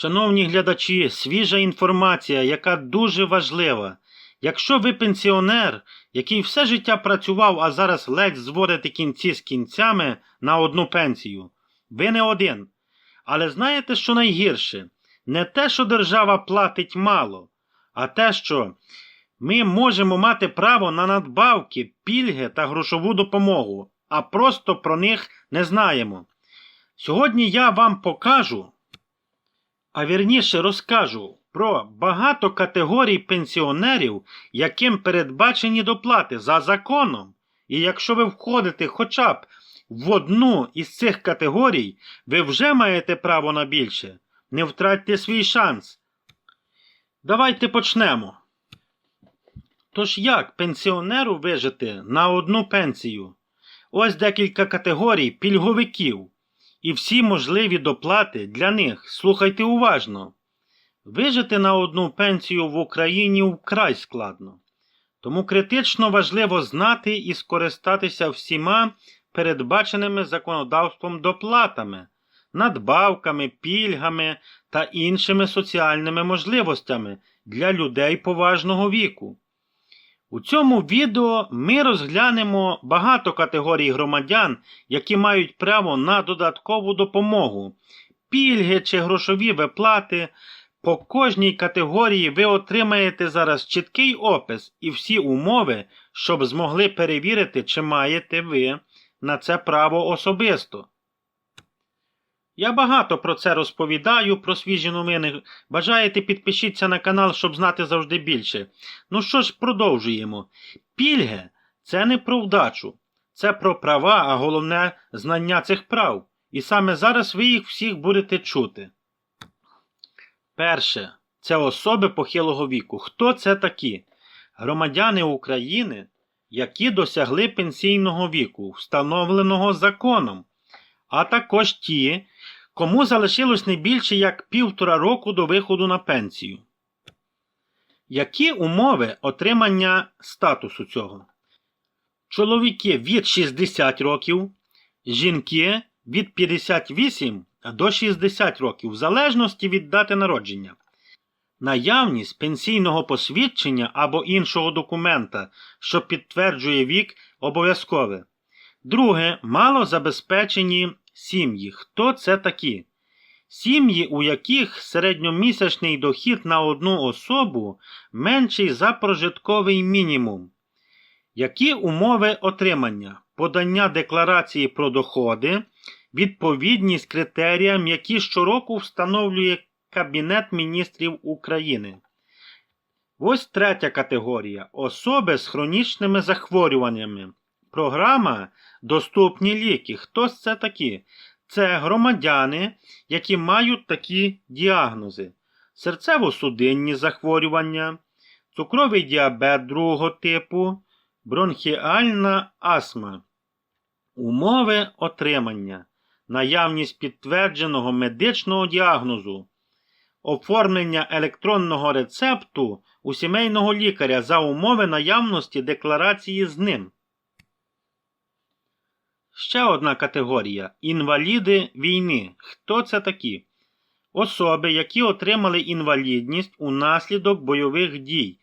Шановні глядачі, свіжа інформація, яка дуже важлива. Якщо ви пенсіонер, який все життя працював, а зараз ледь зводите кінці з кінцями на одну пенсію, ви не один. Але знаєте, що найгірше? Не те, що держава платить мало, а те, що ми можемо мати право на надбавки, пільги та грошову допомогу, а просто про них не знаємо. Сьогодні я вам покажу, а вірніше розкажу про багато категорій пенсіонерів, яким передбачені доплати за законом. І якщо ви входите хоча б в одну із цих категорій, ви вже маєте право на більше. Не втратьте свій шанс. Давайте почнемо. Тож як пенсіонеру вижити на одну пенсію? Ось декілька категорій пільговиків. І всі можливі доплати для них. Слухайте уважно. Вижити на одну пенсію в Україні вкрай складно. Тому критично важливо знати і скористатися всіма передбаченими законодавством доплатами, надбавками, пільгами та іншими соціальними можливостями для людей поважного віку. У цьому відео ми розглянемо багато категорій громадян, які мають право на додаткову допомогу, пільги чи грошові виплати. По кожній категорії ви отримаєте зараз чіткий опис і всі умови, щоб змогли перевірити, чи маєте ви на це право особисто. Я багато про це розповідаю, про свіжі новини. Бажаєте, підпишіться на канал, щоб знати завжди більше. Ну що ж, продовжуємо. Пільги це не про вдачу, це про права, а головне знання цих прав. І саме зараз ви їх всіх будете чути. Перше це особи похилого віку. Хто це такі? Громадяни України, які досягли пенсійного віку, встановленого законом, а також ті, кому залишилось не більше як півтора року до виходу на пенсію. Які умови отримання статусу цього? Чоловіки від 60 років, жінки від 58 до 60 років, в залежності від дати народження. Наявність пенсійного посвідчення або іншого документа, що підтверджує вік, обов'язкове. Друге, малозабезпечені сім'ї. Хто це такі? Сім'ї, у яких середньомісячний дохід на одну особу менший за прожитковий мінімум. Які умови отримання? Подання декларації про доходи, відповідність критеріям, які щороку встановлює Кабінет міністрів України. Ось третя категорія особи з хронічними захворюваннями. Програма Доступні ліки. Хто це такі? Це громадяни, які мають такі діагнози: серцево-судинні захворювання, цукровий діабет другого типу, бронхіальна астма. Умови отримання, наявність підтвердженого медичного діагнозу, оформлення електронного рецепту у сімейного лікаря за умови наявності декларації з ним. Ще одна категорія інваліди війни. Хто це такі? Особи, які отримали інвалідність унаслідок бойових дій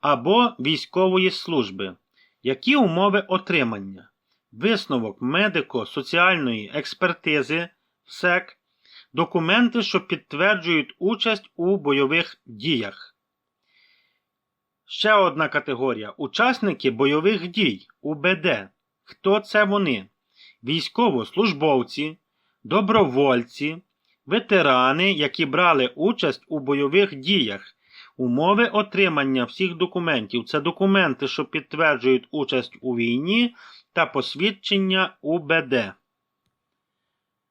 або військової служби. Які умови отримання? Висновок медико-соціальної експертизи СЕК, документи, що підтверджують участь у бойових діях. Ще одна категорія учасники бойових дій УБД. Хто це вони? Військовослужбовці, добровольці, ветерани, які брали участь у бойових діях. Умови отримання всіх документів це документи, що підтверджують участь у війні та посвідчення УБД.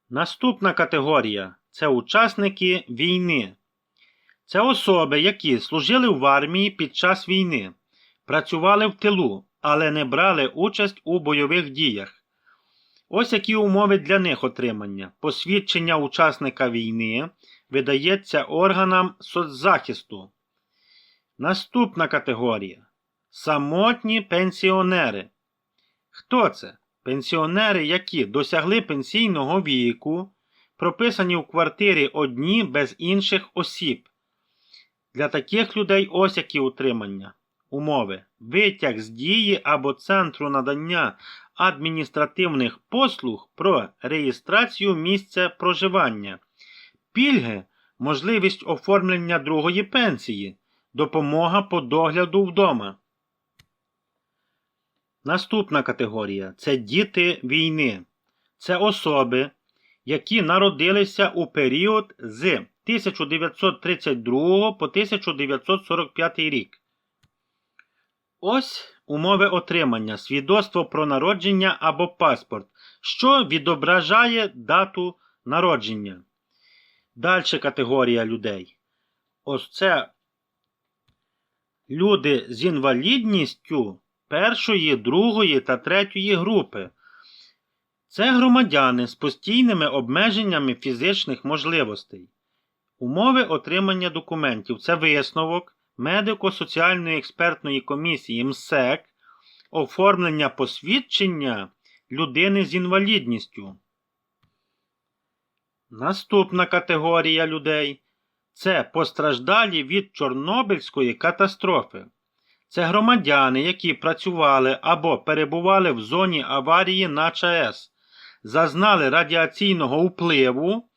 Наступна категорія це учасники війни. Це особи, які служили в армії під час війни, працювали в тилу, але не брали участь у бойових діях. Ось які умови для них отримання. Посвідчення учасника війни видається органам соцзахисту. Наступна категорія самотні пенсіонери. Хто це? Пенсіонери, які досягли пенсійного віку, прописані в квартирі одні без інших осіб. Для таких людей ось які утримання. Умови. Витяг з дії або центру надання адміністративних послуг про реєстрацію місця проживання. Пільги, можливість оформлення другої пенсії, допомога по догляду вдома. Наступна категорія це діти війни. Це особи, які народилися у період з 1932 по 1945 рік. Ось умови отримання, свідоцтво про народження або паспорт, що відображає дату народження. Далі категорія людей. Ось це люди з інвалідністю першої, другої та третьої групи. Це громадяни з постійними обмеженнями фізичних можливостей. Умови отримання документів це висновок медико-соціальної експертної комісії МСЕК, оформлення посвідчення людини з інвалідністю. Наступна категорія людей це постраждалі від Чорнобильської катастрофи. Це громадяни, які працювали або перебували в зоні аварії на ЧАЕС, зазнали радіаційного впливу,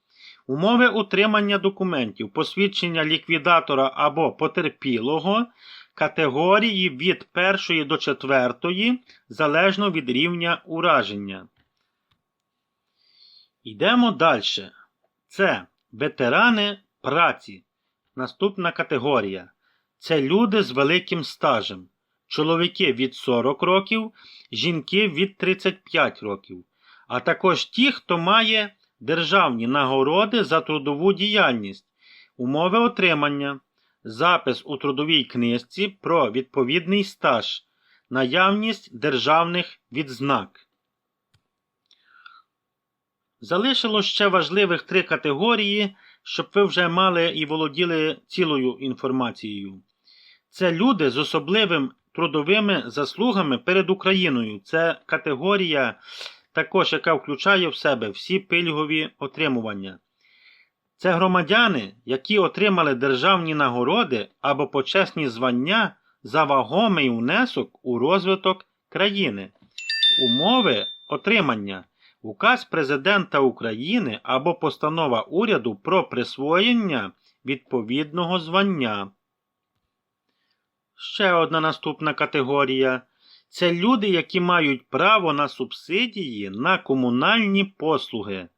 умови утримання документів, посвідчення ліквідатора або потерпілого, категорії від 1 до 4, залежно від рівня ураження. Йдемо далі. Це ветерани праці. Наступна категорія. Це люди з великим стажем. Чоловіки від 40 років, жінки від 35 років, а також ті, хто має державні нагороди за трудову діяльність, умови отримання, запис у трудовій книжці про відповідний стаж, наявність державних відзнак. Залишилось ще важливих три категорії, щоб ви вже мали і володіли цілою інформацією. Це люди з особливим трудовими заслугами перед Україною. Це категорія, також, яка включає в себе всі пильгові отримування. Це громадяни, які отримали державні нагороди або почесні звання за вагомий внесок у розвиток країни. Умови отримання. Указ Президента України або постанова уряду про присвоєння відповідного звання. Ще одна наступна категорія це люди, які мають право на субсидії на комунальні послуги.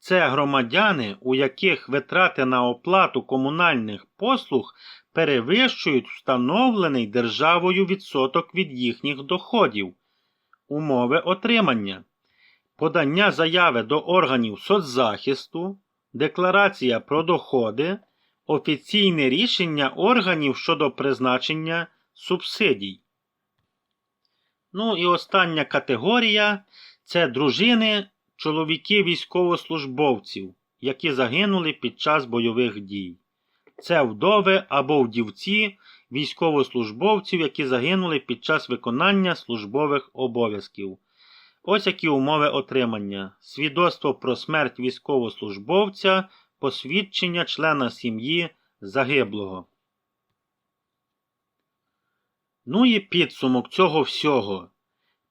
Це громадяни, у яких витрати на оплату комунальних послуг перевищують встановлений державою відсоток від їхніх доходів. Умови отримання. Подання заяви до органів соцзахисту, декларація про доходи, офіційне рішення органів щодо призначення субсидій. Ну і остання категорія це дружини чоловіки військовослужбовців, які загинули під час бойових дій. Це вдови або вдівці військовослужбовців, які загинули під час виконання службових обов'язків. Ось які умови отримання: свідоцтво про смерть військовослужбовця, посвідчення члена сім'ї загиблого. Ну і підсумок цього всього.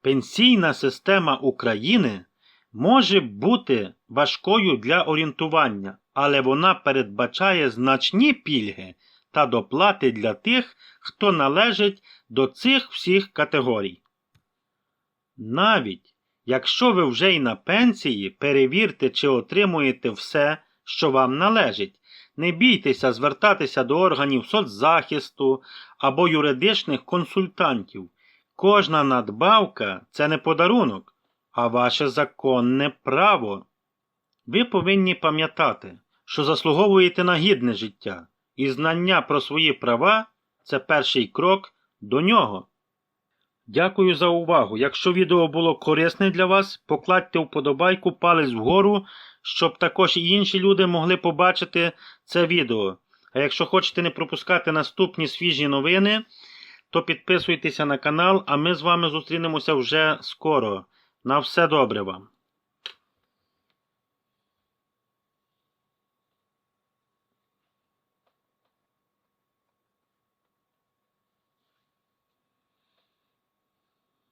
Пенсійна система України може бути важкою для орієнтування, але вона передбачає значні пільги та доплати для тих, хто належить до цих всіх категорій. Навіть якщо ви вже й на пенсії, перевірте, чи отримуєте все, що вам належить. Не бійтеся звертатися до органів соцзахисту або юридичних консультантів. Кожна надбавка це не подарунок, а ваше законне право. Ви повинні пам'ятати, що заслуговуєте на гідне життя, і знання про свої права це перший крок до нього. Дякую за увагу. Якщо відео було корисне для вас, покладьте вподобайку палець вгору, щоб також і інші люди могли побачити це відео. А якщо хочете не пропускати наступні свіжі новини, то підписуйтеся на канал, а ми з вами зустрінемося вже скоро. На все добре вам!